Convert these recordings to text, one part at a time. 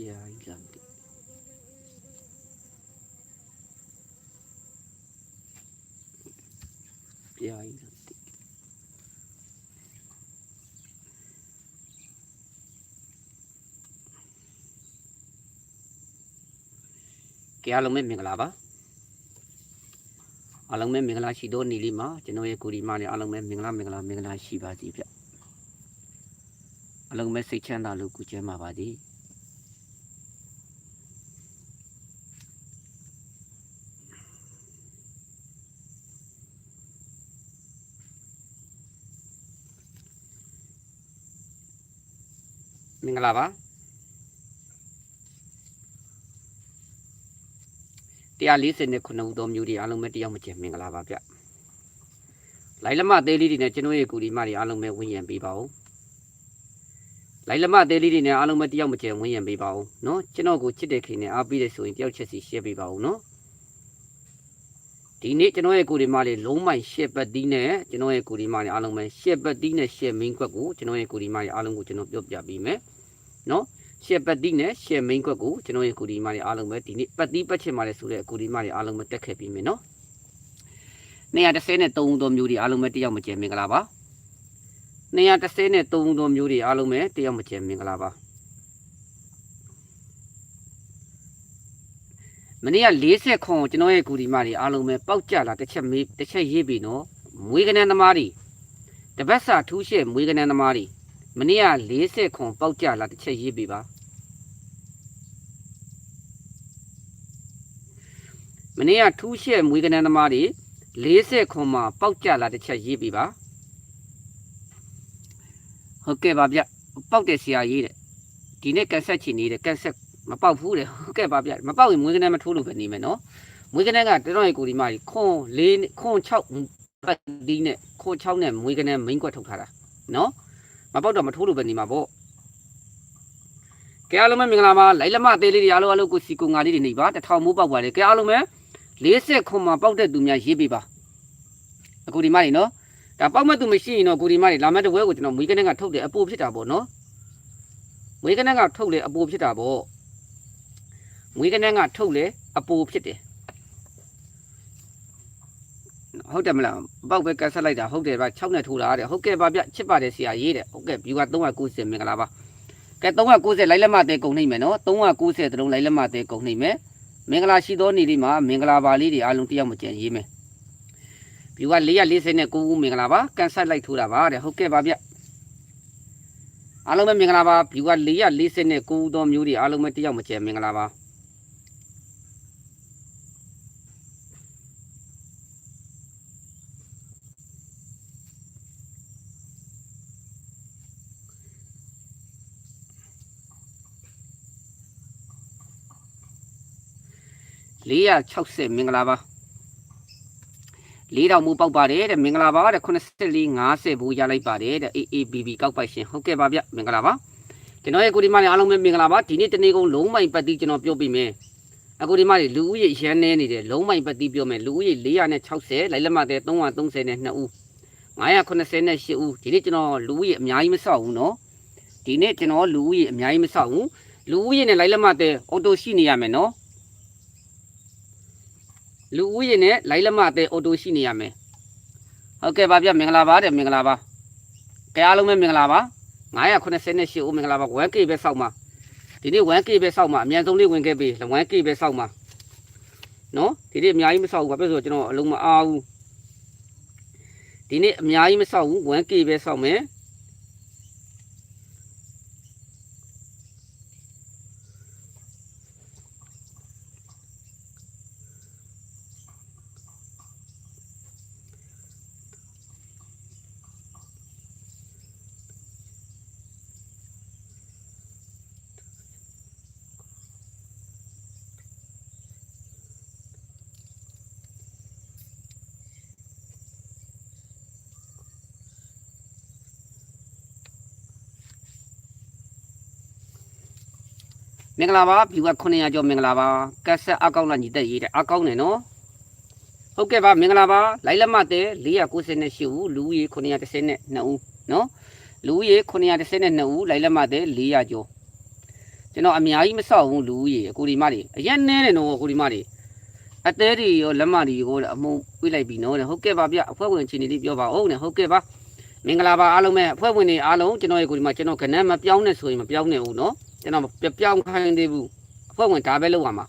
ပြာကြီးလမ်းတိပြာကြီးလမ်းတိကဲအားလုံးပဲမင်္ဂလာပါအားလုံးပဲမင်္ဂလာရှိသောနေ့လေးမှာကျွန်တော်ရဲ့ကိုဒီမလေးအားလုံးပဲမင်္ဂလာမင်္ဂလာမင်္ဂလာရှိပါစေဗျအားလုံးပဲစိတ်ချမ်းသာလို့ကိုကျမ်းပါပါစေ မင်္ဂလာပါ149ခုသောမျိုးတွေအားလုံးပဲတယောက်မကျင်မင်္ဂလာပါဗျလိုက်လမသေးလေးတွေနဲ့ကျွန်တော်ရဲ့ကူဒီမတွေအားလုံးပဲဝင်းရံပေးပါဦးလိုက်လမသေးလေးတွေနဲ့အားလုံးပဲတယောက်မကျင်ဝင်းရံပေးပါဦးเนาะကျွန်တော်ကိုချစ်တဲ့ခင်နဲ့အားပေးတဲ့ဆိုရင်တယောက်ချက်စီရှင်းပေးပါဦးเนาะဒီနေ့ကျွန်တော်ရဲ့ကိုဒီမလေးလုံးမိုင်ရှက်ပတ်တီးနဲ့ကျွန်တော်ရဲ့ကိုဒီမလေးအားလုံးပဲရှက်ပတ်တီးနဲ့ရှက်မင်းကွက်ကိုကျွန်တော်ရဲ့ကိုဒီမလေးအားလုံးကိုကျွန်တော်ပြောပြပေးမယ် နော်ရှယ်ပတ်တိနဲ့ရှယ်မိန်ခွက်ကိုကျွန်တော်ရဲ့ကူဒီမာတွေအားလုံးပဲဒီနေ့ပတ်တိပတ်ချင်ပါလေဆိုတဲ့ကူဒီမာတွေအားလုံးပဲတက်ခဲ့ပြီးမယ်နော်233သောမျိုးတွေအားလုံးပဲတယောက်မကျဲမင်္ဂလာပါ233သောမျိုးတွေအားလုံးပဲတယောက်မကျဲမင်္ဂလာပါမနေ့က40ခွန်ကျွန်တော်ရဲ့ကူဒီမာတွေအားလုံးပဲပောက်ကြလာတစ်ချက်မေးတစ်ချက်ရေးပြီနော်မွေးကနန်းသမားတွေတပတ်စာထူးရှဲမွေးကနန်းသမားတွေ မနေ့က40ခွန်ပေါက်ကြလာတစ်ချက်ရေးပေးပါမနေ့ကထူးရှဲမွေးကနန်းသမားတွေ40ခွန်မှာပေါက်ကြလာတစ်ချက်ရေးပေးပါဟုတ်ကဲ့ပါဗျပေါက်တယ်ဆရာကြီးတဲ့ဒီနေ့ကန်ဆက်ချင်နေတဲ့ကန်ဆက်မပေါက်ဘူးတဲ့ဟုတ်ကဲ့ပါဗျမပေါက်ရင်မွေးကနန်းမထိုးလို့ပဲနေမယ်နော်မွေးကနန်းကတတော်ရဲ့ကိုဒီမကြီးခွန်4ခွန်6ပတ်ဒီနဲ့ခွန်6နဲ့မွေးကနန်းမိန်ကွက်ထုတ်ထားတာနော် မပေါက်တော့မထိုးလို့ပဲနေမှာပေါ့ကဲအားလုံးပဲမင်္ဂလာပါလိုက်လက်မအသေးလေးတွေအားလုံးအားလုံးကိုစီကိုငါလေးတွေနေပါတစ်ထောင်မိုးပေါက်ပါတယ်ကဲအားလုံးပဲ40ခွန်မှာပေါက်တဲ့သူများရေးပေးပါအခုဒီမကြီးနော်ဒါပေါက်မဲ့သူမရှိရင်တော့ကိုဒီမကြီးလာမဲ့တဝဲကိုကျွန်တော်မွေးကနေကထုတ်တယ်အပိုဖြစ်တာပေါ့နော်မွေးကနေကထုတ်လေအပိုဖြစ်တာပေါ့မွေးကနေကထုတ်လေအပိုဖြစ်တယ် ဟုတ်တယ်မလားပေါက်ပဲကတ်ဆက်လိုက်တာဟုတ်တယ်ဗျ6နဲ့ထိုးတာတဲ့ဟုတ်ကဲ့ပါဗျချစ်ပါတယ်ဆရာရေးတဲ့ဟုတ်ကဲ့ view က390မင်္ဂလာပါကဲ390လိုက်လက်မသေးကုန်နှိမ့်မယ်နော်390တလုံးလိုက်လက်မသေးကုန်နှိမ့်မယ်မင်္ဂလာရှိသောနေ့လေးမှာမင်္ဂလာပါလေးတွေအားလုံးတယောက်မကျန်ရေးမယ် view က449ဦးမင်္ဂလာပါကန်ဆက်လိုက်ထိုးတာပါတဲ့ဟုတ်ကဲ့ပါဗျအားလုံးပဲမင်္ဂလာပါ view က449ဦးသောမျိုးတွေအားလုံးပဲတယောက်မကျန်မင်္ဂလာပါ 460မင်္ဂလာပါလေးတော်မူပေါက်ပါတယ်တဲ့မင်္ဂလာပါတဲ့84 50ဘူးရလိုက်ပါတယ်တဲ့ AABB ကောက်ပိုက်ရှင်ဟုတ်ကဲ့ပါဗျမင်္ဂလာပါကျွန်တော်ရဲ့ကိုဒီမလေးအားလုံးပဲမင်္ဂလာပါဒီနေ့တနေ့ကုန်လုံးမိုင်ပတ်တိကျွန်တော်ပြောပြမယ်အခုဒီမလေးလူဦးရေရန်နေနေတယ်လုံးမိုင်ပတ်တိပြောမယ်လူဦးရေ460လိုက်လက်မှတ်တဲ့330နဲ့2ဦး998ဦးဒီနေ့ကျွန်တော်လူဦးရေအများကြီးမဆောက်ဘူးနော်ဒီနေ့ကျွန်တော်လူဦးရေအများကြီးမဆောက်ဘူးလူဦးရေနဲ့လိုက်လက်မှတ်တဲ့အော်တိုရှိနေရမယ်နော် လူဦးရေနဲ့လိုက်လက်မအသေးအော်တိုရှိနေရမယ်ဟုတ်ကဲ့ပါဗျမင်္ဂလာပါတဲ့မင်္ဂလာပါကဲအားလုံးပဲမင်္ဂလာပါ988ဦးမင်္ဂလာပါ 1K ပဲစောက်မှာဒီနေ့ 1K ပဲစောက်မှာအမြန်ဆုံးလေးဝင်ခဲ့ပြီ 1K ပဲစောက်မှာနော်ဒီနေ့အများကြီးမစောက်ဘူးဘာဖြစ်လို့ဆိုတော့ကျွန်တော်အလုံးမအားဘူးဒီနေ့အများကြီးမစောက်ဘူး 1K ပဲစောက်မယ် မင်္ဂလာပါဖြူက900ကျော်မင်္ဂလာပါကက်ဆက်အကောင့်လာညီတက်ရေးတဲ့အကောင့်နဲ့နော်ဟုတ်ကဲ့ပါမင်္ဂလာပါလိုက်လက်မတဲ့498ဦးလူဦးရေ932ဦးနော်လူဦးရေ932ဦးလိုက်လက်မတဲ့400ကျော်ကျွန်တော်အများကြီးမဆောက်ဘူးလူကြီးအကိုဒီမတွေအရင်နဲတယ်နော်အကိုဒီမတွေအသေးတွေရောလက်မတွေရောအမုံပြလိုက်ပြီနော်တဲ့ဟုတ်ကဲ့ပါဗျအဖွဲ့ဝင်ချင်းတွေလေးပြောပါဦးနဲ့ဟုတ်ကဲ့ပါမင်္ဂလာပါအားလုံးပဲအဖွဲ့ဝင်တွေအားလုံးကျွန်တော်ရဲ့ကိုဒီမကျွန်တော်ခဏမပြောင်းနဲ့ဆိုရင်မပြောင်းနဲ့ဘူးနော် ကျွန်တော်မပြောင်းခိုင်းသေးဘူးအဖွဲ့ဝင်ဒါပဲလုပ်ရမှာ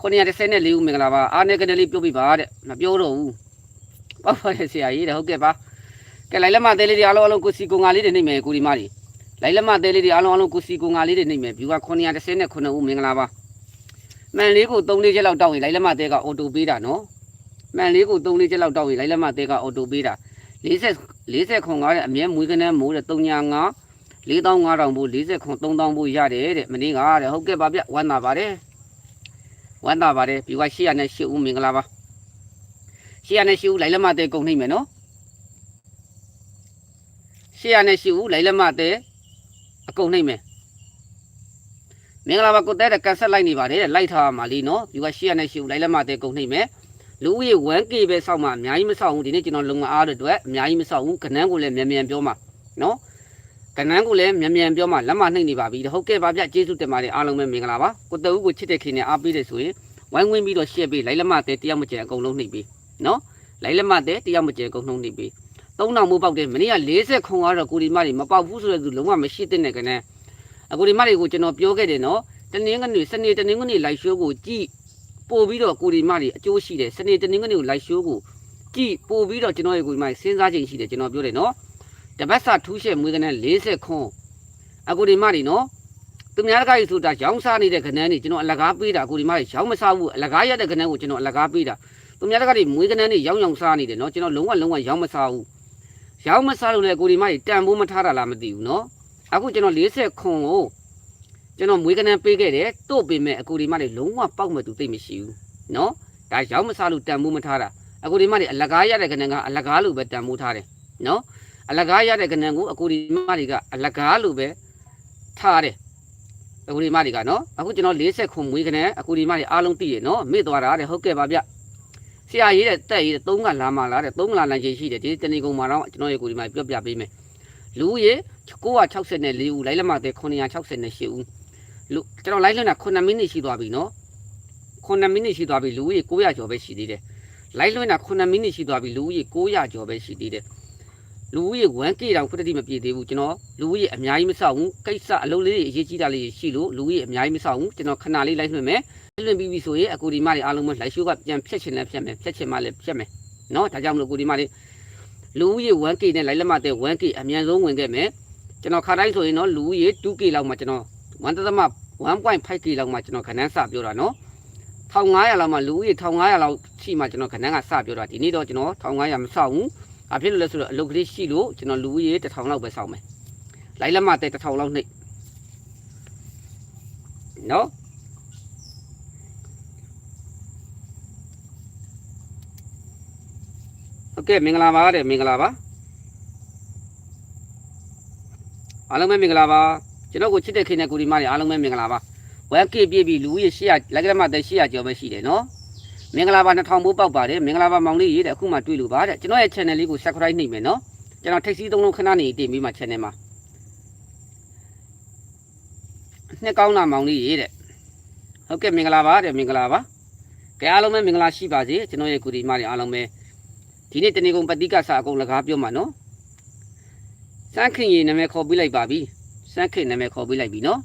934ဦးမင်္ဂလာပါအားနေကနေလေးပြောပြပါတဲ့မပြောတော့ဘူးပေါ့ပါတယ်ဆရာကြီးတဲ့ဟုတ်ကဲ့ပါကဲလိုက်လက်မသေးလေးတွေအားလုံးအားလုံးကိုစီကိုငါလေးတွေနေမယ်ကိုဒီမတွေလိုက်လက်မသေးလေးတွေအားလုံးအားလုံးကိုစီကိုငါလေးတွေနေမယ်ဗျူက939ဦးမင်္ဂလာပါမှန်လေးကို3လေးချက်လောက်တောက်ရင်လိုက်လက်မသေးကအော်တိုပေးတာနော်မှန်လေးကို3လေးချက်လောက်တောက်ရင်လိုက်လက်မသေးကအော်တိုပေးတာ40 40ခွန်ကားတဲ့အမြဲမွေးကနန်းမိုးတဲ့3ညာ9 4500ဘူး40ခွန်3000ဘူးရတယ်တဲ့မင်းကတဲ့ဟုတ်ကဲ့ပါဗျဝမ်းသာပါတယ်ဝမ်းသာပါတယ်ဗျူက808ဦးမင်္ဂလာပါ808ဦးလိုက်လက်မသေးကုန်နှိမ့်မယ်နော်808ဦးလိုက်လက်မသေးအကုန်နှိမ့်မယ်မင်္ဂလာပါကိုတဲတဲ့ကန်ဆက်လိုက်နေပါတယ်တဲ့လိုက်ထားပါလीနော်ဒီကရှေ့ရနဲ့ရှေ့ဦးလိုက်လက်မတဲ့ကုန်နှိမ့်မယ်လူဦးရေ 1K ပဲစောက်မှအများကြီးမစောက်ဘူးဒီနေ့ကျွန်တော်လုံငအားတဲ့အတွက်အများကြီးမစောက်ဘူးကနန်းကိုလည်းမြန်မြန်ပြောမှာနော် ကနန်းကိုလည်းမြန်မြန်ပြောမှာလက်မနှိမ့်နေပါပြီဟုတ်ကဲ့ပါဗျကျေးဇူးတင်ပါတယ်အားလုံးပဲမင်္ဂလာပါကိုတဲဦးကိုချစ်တဲ့ခင်နဲ့အားပေးတယ်ဆိုရင်ဝိုင်းဝန်းပြီးတော့ရှေ့ပေးလိုက်လက်မတဲ့တယောက်မကျန်အကုန်လုံးနှိမ့်ပေးနော်လိုက်လက်မတဲ့တယောက်မကျန်အကုန်လုံးနှိမ့်ပေးသုံးတော်မိုးပေါက်တယ်မနေ့က40ခုံကတော့ကိုဒီမတွေမပေါက်ဘူးဆိုတဲ့သူလုံးဝမရှိတဲ့နဲ့ကနန်းအခုဒီမတွေကိုကျွန်တော်ပြောခဲ့တယ်နော်တနင်္ဂနွေစနေတနင်္ဂနွေလိုက်ရှိုးကိုကြည့်ပို့ပြီးတော့ကိုဒီမတွေအကျိုးရှိတယ်စနေတနင်္ဂနွေကိုလိုက်ရှိုးကိုကြည့်ပို့ပြီးတော့ကျွန်တော်ရဲ့ကိုဒီမတွေစဉ်းစားချိန်ရှိတယ်ကျွန်တော်ပြောတယ်နော် တပတ်စာထူးရှက်မွေးကနန်း40ခွန်းအကူဒီမတွေနော်သူများတကားကြီးဆိုတာရောင်းစားနေတဲ့ကနန်းတွေကျွန်တော်အလကားပေးတာအကူဒီမတွေရောင်းမစားဘူးအလကားရတဲ့ကနန်းကိုကျွန်တော်အလကားပေးတာသူများတကားတွေမွေးကနန်းတွေရောင်းရောင်းစားနေတယ်နော်ကျွန်တော်လုံးဝလုံးဝရောင်းမစားဘူးရောင်းမစားလို့လည်းအကူဒီမတွေတန်ဖိုးမထားတာလားမသိဘူးနော်အခုကျွန်တော်40ခွန်းကိုကျွန်တော်မွေးကနန်းပေးခဲ့တယ်တို့ပေမဲ့အကူဒီမတွေလုံးဝပေါက်မဲ့သူသိမရှိဘူးနော်ဒါရောင်းမစားလို့တန်ဖိုးမထားတာအကူဒီမတွေအလကားရတဲ့ကနန်းကအလကားလို့ပဲတန်ဖိုးထားတယ်နော် အလကားရတဲ့ကဏ္ဍကိုအကူဒီမတွေကအလကားလိုပဲထားတယ်အကူဒီမတွေကနော်အခုကျွန်တော်40ခုမွေးကနေအကူဒီမတွေအားလုံးသိရနော်မေ့သွားတာတဲ့ဟုတ်ကဲ့ပါဗျဆရာရေးတဲ့တက်ရေးတဲ့၃ကလာမှလာတဲ့၃ကလာလမ်းချင်းရှိတယ်ဒီတနေကုန်မှာတော့ကျွန်တော်ရေကိုဒီမှာပြောပြပေးမယ်လူရေ964ဦးလိုင်းလက်မတဲ့968ဦးလူကျွန်တော်လိုက်လွှင့်တာ9မိနစ်ရှိသွားပြီနော်9မိနစ်ရှိသွားပြီလူရေ900ကျော်ပဲရှိသေးတယ်လိုက်လွှင့်တာ9မိနစ်ရှိသွားပြီလူရေ900ကျော်ပဲရှိသေးတယ် လူဦးရေ 1K တောင်ခုတတိမပြည့်သေးဘူးကျွန်တော်လူဦးရေအများကြီးမဆောက်ဘူးကိစ္စအလုပ်လေးတွေအရေးကြီးတာလေးရှိလို့လူဦးရေအများကြီးမဆောက်ဘူးကျွန်တော်ခဏလေးလိုက်လွှင့်မယ်လွှင့်ပြီးပြီဆိုရင်အကူဒီမတွေအားလုံးမလိုက်ရှိုးကပြန်ဖြတ်ချင်လဲဖြတ်မယ်ဖြတ်ချင်မှလည်းဖြတ်မယ်နော်ဒါကြောင့်မလို့အကူဒီမတွေလူဦးရေ 1K နဲ့လိုက်လက်မတဲ့ 1K အမြန်ဆုံးဝင်ခဲ့မယ်ကျွန်တော်ခါတိုင်းဆိုရင်တော့လူဦးရေ 2K လောက်မှကျွန်တော် 1.5K လောက်မှကျွန်တော်ခဏန်းစပြောတာနော်1500လောက်မှလူဦးရေ1500လောက်ရှိမှကျွန်တော်ခဏန်းကစပြောတာဒီနေ့တော့ကျွန်တော်1500မဆောက်ဘူး။ ဘာဖြစ်လို့လဲဆိုတော့အလုပ်ကလေးရှိလို့ကျွန်တော်လူဦးရေ1000လောက်ပဲဆောက်မယ်။လိုက်လက်မတဲ့1000လောက်နှိပ်နော်โอเคမင်္ဂလာပါတဲ့မင်္ဂလာပါ အားလုံးပဲမင်္ဂလာပါကျွန်တော်ကိုချစ်တဲ့ခင်တဲ့ကိုဒီမတွေအားလုံးပဲမင်္ဂလာပါဝက်ကေပြည့်ပြီလူကြီး800လက်ကရမတဲ့800ကျော်ပဲရှိတယ်နော် မင်္ဂလာပါ2000ဘိုးပေါက်ပါတယ်မင်္ဂလာပါမောင်လေးရေးတဲ့အခုမှတွေ့လို့ပါတဲ့ကျွန်တော်ရဲ့ channel လေးကို subscribe နှိပ်မယ်နော်ကျွန်တော်ထိတ်စီးသုံးလုံးခဏနေတင်ပြီးမှ channel မှာနှစ်ကောင်းတာမောင်လေးရေးတဲ့ဟုတ်ကဲ့မင်္ဂလာပါတဲ့မင်္ဂလာပါကဲအားလုံးပဲမင်္ဂလာရှိပါစေကျွန်တော်ရဲ့ကိုဒီမတွေအားလုံးပဲဒီနေ့တနေ့ကုန်ပတိကစာအကုန်လကားပြောမှာနော်စန်းခင်ရေနာမည်ခေါ်ပေးလိုက်ပါပြီစန်းခင်နာမည်ခေါ်ပေးလိုက်ပြီနော်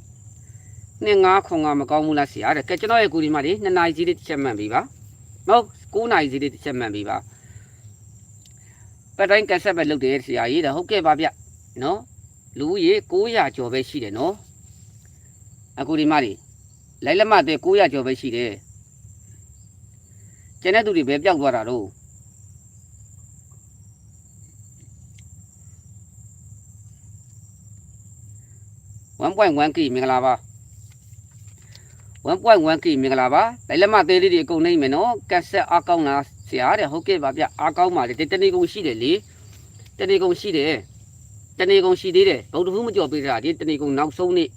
နှစ်ငါးခွန်ငါမကောင်းဘူးလားဆရာတဲ့ကဲကျွန်တော်ရဲ့ကူဒီမလေး2နာရီစီးလေးတစ်ချက်မှန်ပြီပါ မဟုတ်9နာရီစီးလေးတစ်ချက်မှန်ပြီပါပတ်တိုင်းကက်ဆက်ပဲလုပ်တယ်ဆရာကြီးတဲ့ဟုတ်ကဲ့ပါဗျနော်လူဦးရေ900ကျော်ပဲရှိတယ်နော်အခုဒီမလေးလိုက်လက်မတဲ့900ကျော်ပဲရှိတယ်ကျန်တဲ့သူတွေပဲပျောက်သွားတာတော့ 1.1k မင်္ဂလာပါ 1.1k မင်္ဂလာပါလိုက်လက်မသေးလေးတွေအကုန်နှိမ့်မယ်နော်ကက်ဆက်အားကောင်းလားဆရာတဲ့ဟုတ်ကဲ့ပါဗျအားကောင်းပါလေတနေ့ကုန်ရှိတယ်လေတနေ့ကုန်ရှိတယ်တနေ့ကုန်ရှိသေးတယ်ဗုဒ္ဓဘူးမကြော်ပေးတာဒီတနေ့ကုန်နောက်ဆုံးနေ့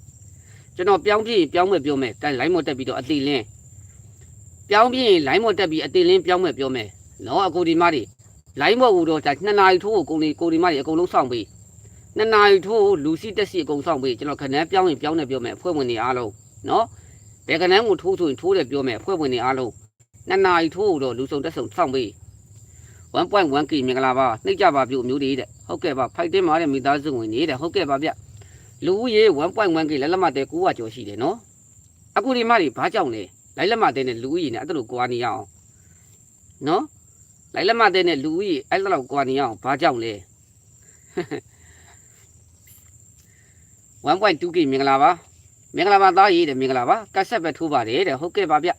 ကျွန်တော်ပြောင်းပြည့်ပြောင်းမဲ့ပြောမယ်တိုင်လိုင်းမော်တက်ပြီးတော့အသေးလင်းပြောင်းပြည့်လိုင်းမော်တက်ပြီးအသေးလင်းပြောင်းမဲ့ပြောမယ်နော်အကိုဒီမတွေလိုင်းမော်ဦးတော့ဒါ2နာရီထိုးကိုကိုဒီကိုဒီမတွေအကုန်လုံးစောင့်ပြီးနှစ်နာရီထိုးလူစီတက်စီအကုန်ဆောင်ပြီးကျွန်တော်ခဏန်းပြောင်းရင်ပြောင်းနေပြောမယ်အဖွဲ့ဝင်တွေအားလုံးနော် ဘယ်ခဏန်းကိုထိုးဆိုရင်ထိုးတယ်ပြောမယ်အဖွဲ့ဝင်တွေအားလုံးနှစ်နာရီထိုးတော့လူစုံတက်ဆုံဆောင်ပြီး 1.1k မင်္ဂလာပါနှိပ်ကြပါပြုအမျိုးတွေတဲ့ဟုတ်ကဲ့ပါဖိုက်တင်ပါတဲ့မိသားစုဝင်နေတဲ့ဟုတ်ကဲ့ပါဗျလူဦးရေ 1.1k လက်လက်မတဲ900ကျော်ရှိတယ်နော်အခုဒီမတွေဘာကြောင့်လဲလိုက်လက်မတဲနဲ့လူဦးရေနဲ့အဲ့ဒါလိုကွာနေရအောင်နော်လိုက်လက်မတဲနဲ့လူဦးရေအဲ့ဒါလောက်ကွာနေရအောင်ဘာကြောင့်လဲ 1.2k မင်္ဂလာပါ မင်္ဂလာပါသားရေးတယ်မင်္ဂလာပါကတ်ဆက်ပဲထိုးပါတယ်တဲ့ဟုတ်ကဲ့ပါဗျ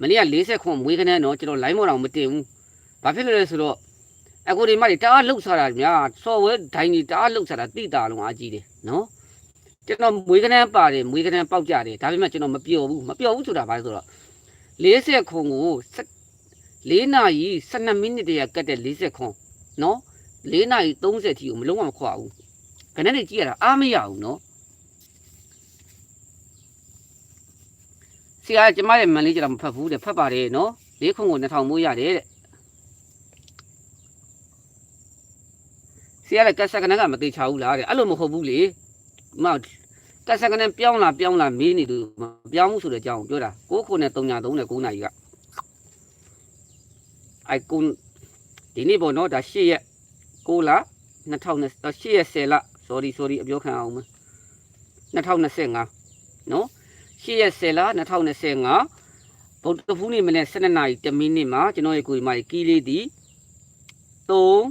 မနေ့က40ခွန်မွေးခနဲ့တော့ကျွန်တော် line မော်တော်မတင်ဘူးဘာဖြစ်လို့လဲဆိုတော့အခုဒီမှတအားလှုပ်ရှားတာများ software ဒိုင်းကြီးတအားလှုပ်ရှားတာတိတာလုံးအားကြီးတယ်နော်ကျွန်တော်မွေးခနဲ့ပါတယ်မွေးခနဲ့ပေါက်ကြတယ်ဒါပေမဲ့ကျွန်တော်မပျော်ဘူးမပျော်ဘူးဆိုတာဘာလဲဆိုတော့40ခွန်ကို4နာရီ12မိနစ်တည်းကတ်တဲ့40ခွန်နော်4နာရီ30ထီကိုမလုံးဝမခွာဘူးခဏနေကြည့်ရတာအားမရဘူးနော် ဆရာကျမရဲ့မန်လေးကျတော့မဖတ်ဘူးတဲ့ဖတ်ပါတယ်နော်လေးခုကို2000မိုးရတယ်တဲ့ဆရာလည်းကက်ဆက်ကနကမသေးချဘူးလားတဲ့အဲ့လိုမဟုတ်ဘူးလေမကက်ဆက်ကနပြောင်းလာပြောင်းလာမေးနေသူမပြောင်းဘူးဆိုတဲ့အကြောင်းပြောတာ6ခုနဲ့3ညာ3နဲ့9နာရီကအိုက်ကွန်ဒီနေ့ပေါ့နော်ဒါ8ရက်6လ2000 8ရက်10လ sorry sorry အပြောခံအောင်မ2025နော် 8ရက်10လ2025ဗုဒ္ဓဖူးနေ့မနေ့12နာရီ10မိနစ်မှာကျွန်တော်ရဲ့ကိုယ်ဒီမှာကီးလေးဒီ3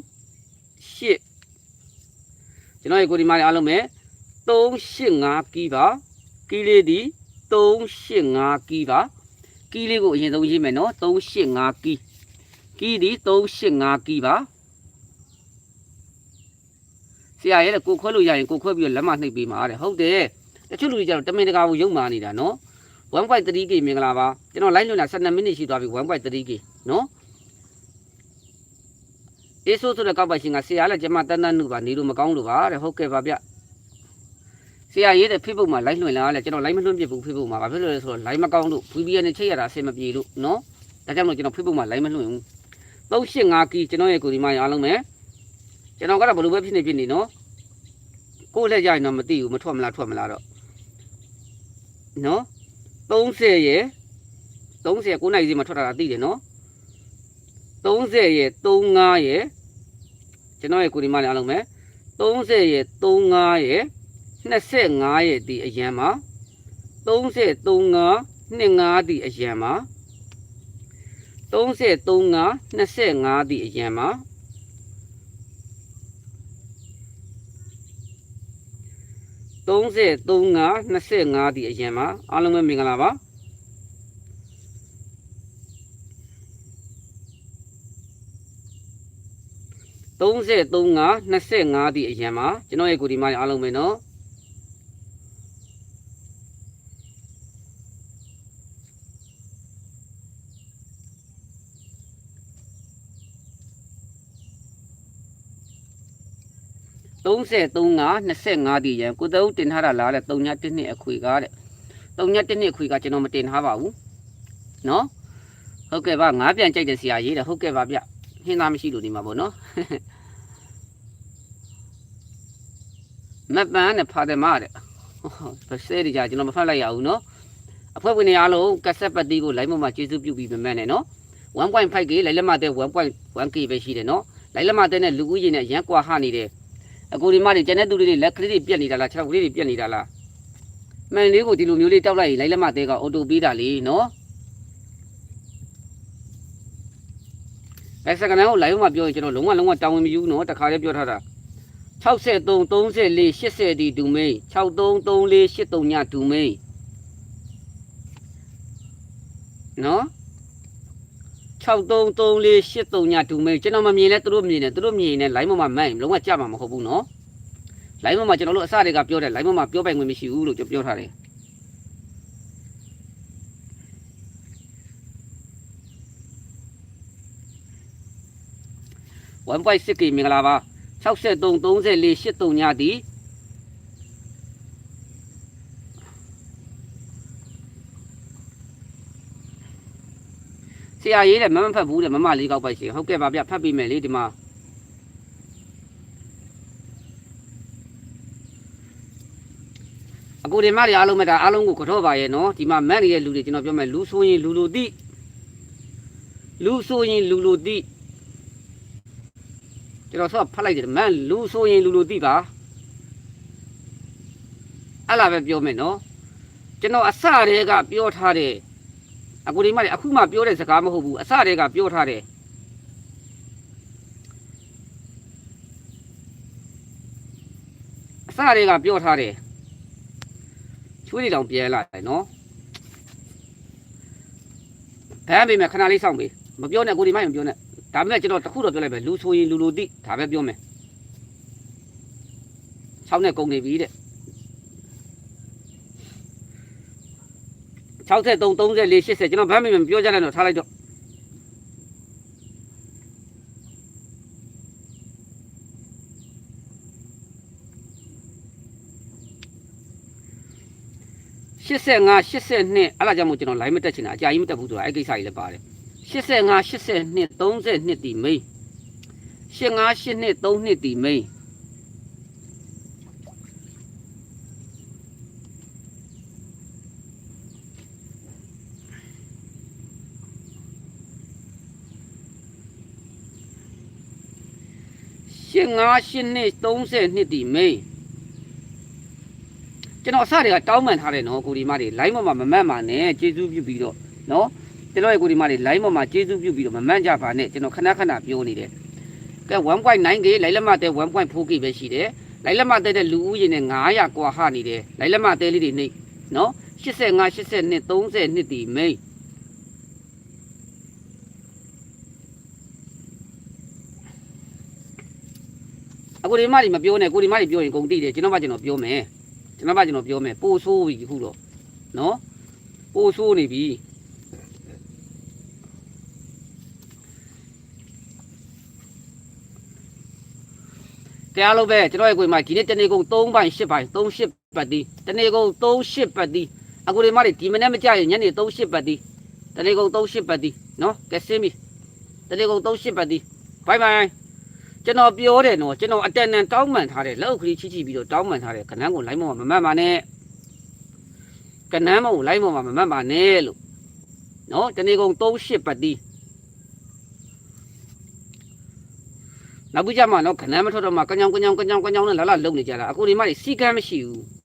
8ကျွန်တော်ရဲ့ကိုယ်ဒီမှာအားလုံးပဲ385ကီးပါကီးလေးဒီ385ကီးပါကီးလေးကိုအရင်ဆုံးရေးမယ်နော်385ကီးကီးဒီ385ကီးပါဆရာရဲ့ကိုခွဲလို့ရရင်ကိုခွဲပြီးတော့လက်မနှိပ်ပေးမှာတဲ့ဟုတ်တယ် တချို့လူတွေကျတော့တမင်တကာကိုယုံမာနေတာနော် 1.3k မင်္ဂလာပါကျွန်တော် line လွှင့်တာ12မိနစ်ရှိသွားပြီ 1.3k နော်အေးဆိုးဆိုတဲ့ကောက်ပါရှင်ကဆရာလည်းကျမတန်းတန်းနုပါနေလို့မကောင်းလို့ပါတဲ့ဟုတ်ကဲ့ပါဗျဆရာရေးတဲ့ Facebook မှာ line လွှင့်လာတယ်ကျွန်တော် line မလွှင့်ပြဘူး Facebook မှာဘာဖြစ်လို့လဲဆိုတော့ line မကောင်းလို့ VPN နဲ့ချိတ်ရတာအဆင်မပြေလို့နော်ဒါကြောင့်မို့ကျွန်တော် Facebook မှာ line မလွှင့်ဘူး385 k ကျွန်တော်ရဲ့ကိုဒီမှာအားလုံးပဲကျွန်တော်ကတော့ဘယ်လိုပဲဖြစ်နေဖြစ်နေနော်ကိုယ့်လက်ကြရင်တော့မသိဘူးမထွက်မလားထွက်မလားတော့ နော်30ရယ်30 9နိုင်စီမှာထွက်တာသိတယ်နော်30ရယ်35ရယ်ကျွန်တော်ရဲ့ကိုဒီမလေးအားလုံးပဲ30ရယ်35ရယ်25ရယ်ဒီအရန်မှာ30 35 25ဒီအရန်မှာ30 35 25ဒီအရန်မှာ 30 35 25ဒီအရင်မှာအားလုံးပဲမင်္ဂလာပါ30 35 25ဒီအရင်မှာကျွန်တော်ရဲ့ကိုဒီမလေးအားလုံးပဲနော် 30 35 25ဒီရန်ကိုတအုပ်တင်ထားတာလားတဲ့3ည1နှစ်အခွေကားတဲ့3ည1နှစ်အခွေကကျွန်တော်မတင်ထားပါဘူးနော်ဟုတ်ကဲ့ပါငါးပြန်ကြိုက်တဲ့ဆရာရေးတယ်ဟုတ်ကဲ့ပါဗျဟင်းသားမရှိလို့ဒီမှာပေါ့နော်မပန်းနဲ့ဖာတယ်မတဲ့ဘယ်စဲဒီကြကျွန်တော်မဖတ်လိုက်ရဘူးနော်အဖွဲ့ဝင်တွေအားလုံးကက်ဆက်ပတ်တီးကို line ပေါ်မှာကျေးဇူးပြုပြီးမမဲ့နဲ့နော် 1.5k လိုက်လက်မတဲ့ 1.1k ပဲရှိတယ်နော်လိုက်လက်မတဲ့နဲ့လူဦးရေနဲ့ရန်ကွာဟနေတယ် အကူဒီမတွေကျန်တဲ့သူတွေလက်ကလေးတွေပြက်နေတာလားခြေထောက်ကလေးတွေပြက်နေတာလားမှန်လေးကိုဒီလိုမျိုးလေးတောက်လိုက်ရင်လိုက်လက်မသေးကအော်တိုပေးတာလေနော်အဲစကနန်းကို live မှာပြောရင်ကျွန်တော်လုံးဝလုံးဝတောင်းဝင်မယူနော်တခါလေးပြောထားတာ63 34 80ဒီဒူမိန်63 34 83ညဒူမိန်နော် 6334 83ညဒူမိန်ကျွန်တော်မမြင်လဲသူတို့မြင်တယ်သူတို့မြင်နေ line မှာမှန်လုံးဝကြမှာမဟုတ်ဘူးနော် line မှာကျွန်တော်တို့အစတွေကပြောတယ် line မှာပြောပိုင်ခွင့်မရှိဘူးလို့ကျွန်တော်ပြောထားတယ် 1.6k မင်္ဂလာပါ63 34 83ညသည် ရာရေးတယ်မမဖတ်ဘူးတဲ့မမလေးကောက်ပိုက်ရှင်ဟုတ်ကဲ့ပါဗျဖတ်ပြီးမယ်လေဒီမှာကိုဒီမတွေအားလုံးမဲ့ဒါအားလုံးကိုကတော့ပါရဲ့နော်ဒီမှာမက်နေတဲ့လူတွေကျွန်တော်ပြောမယ်လူဆိုရင်လူလူတိလူဆိုရင်လူလူတိကျွန်တော်ဆော့ဖတ်လိုက်တယ်မန်လူဆိုရင်လူလူတိပါအဲ့လာပဲပြောမယ်နော်ကျွန်တော်အစတည်းကပြောထားတယ် အကိုဒီမတွေအခုမှပြောတဲ့စကားမဟုတ်ဘူးအစတည်းကပြောထားတယ်အစတည်းကပြောထားတယ်ချွေးတွေတောင်ပြန်လာတယ်နော်ဘမ်းပေးမယ်ခဏလေးစောင့်ပေးမပြောနဲ့ကိုဒီမိုက်မပြောနဲ့ဒါပေမဲ့ကျွန်တော်တခုတော့ပြောလိုက်ပဲလူဆိုရင်လူလူတိဒါပဲပြောမယ်6နဲ့ကုန်နေပြီတဲ့ 63 34 80ကျွန်တော်ဘမ်းပေးမယ်မပြောကြနဲ့တော့ထားလိုက်တော့85 82အဲ့ဒါကြောင့်မို့ကျွန်တော် line မတက်ချင်တာအကြာကြီးမတက်ဘူးဆိုတာအဲ့ကိစ္စကြီးလည်းပါတယ်85 82 32တီမိန်85 82 32တီမိန် 85 82 32တီမိန်ကျွန်တော်အစတွေကတောင်းပန်ထားတယ်နော်ကိုဒီမတွေ line ပေါ်မှာမမတ်ပါနဲ့ကျေးဇူးပြုပြီးတော့နော်ကျွန်တော်ရဲ့ကိုဒီမတွေ line ပေါ်မှာကျေးဇူးပြုပြီးတော့မမတ်ကြပါနဲ့ကျွန်တော်ခဏခဏပြောနေတယ်ကဲ 1.9k လိုက်လက်မတဲ့ 1.4k ပဲရှိတယ်လိုက်လက်မတဲ့တဲ့လူဦးရေနဲ့900ကွာဟနေတယ်လိုက်လက်မတဲ့လေးတွေနေနော်85 82 32တီမိန် အခုဒီမတွေမပြောနဲ့ကိုဒီမတွေပြောရင်ကုန်တိတယ်ကျွန်တော်မှကျွန်တော်ပြောမယ်ကျွန်တော်မှကျွန်တော်ပြောမယ်ပို့ဆိုးပြီခုတော့နော်ပို့ဆိုးနေပြီကဲအားလုံးပဲကျွန်တော်ရဲ့ကိုယ်မှာဒီနေ့တနေ့ကုန်3ပိုင်း8ပိုင်း3 8ပတ်တီတနေ့ကုန်3 8ပတ်တီအခုဒီမတွေဒီမနေ့မကြရင်ညနေ3 8ပတ်တီတနေ့ကုန်3 8ပတ်တီနော်ကဲစင်းပြီတနေ့ကုန်3 8ပတ်တီဘိုင်ဘိုင် ကျွန်တော်ပြောတယ်နော်ကျွန်တော်အတန်တန်တောင်းပန်ထားတယ်လက်ဥခရီးချိချိပြီးတော့တောင်းပန်ထားတယ်ခဏန်းကိုလိုင်းမောမမတ်ပါနဲ့ကနန်းမကိုလိုင်းမောမမမတ်ပါနဲ့လို့နော်တနေ့ကုန်3 8ပတ်တီနောက်ပြီးကြမှာနော်ခဏန်းမထွက်တော့မှကညောင်ကညောင်ကညောင်ကညောင်နဲ့လာလာလုံနေကြတာအခုဒီမတွေစီကမ်းမရှိဘူး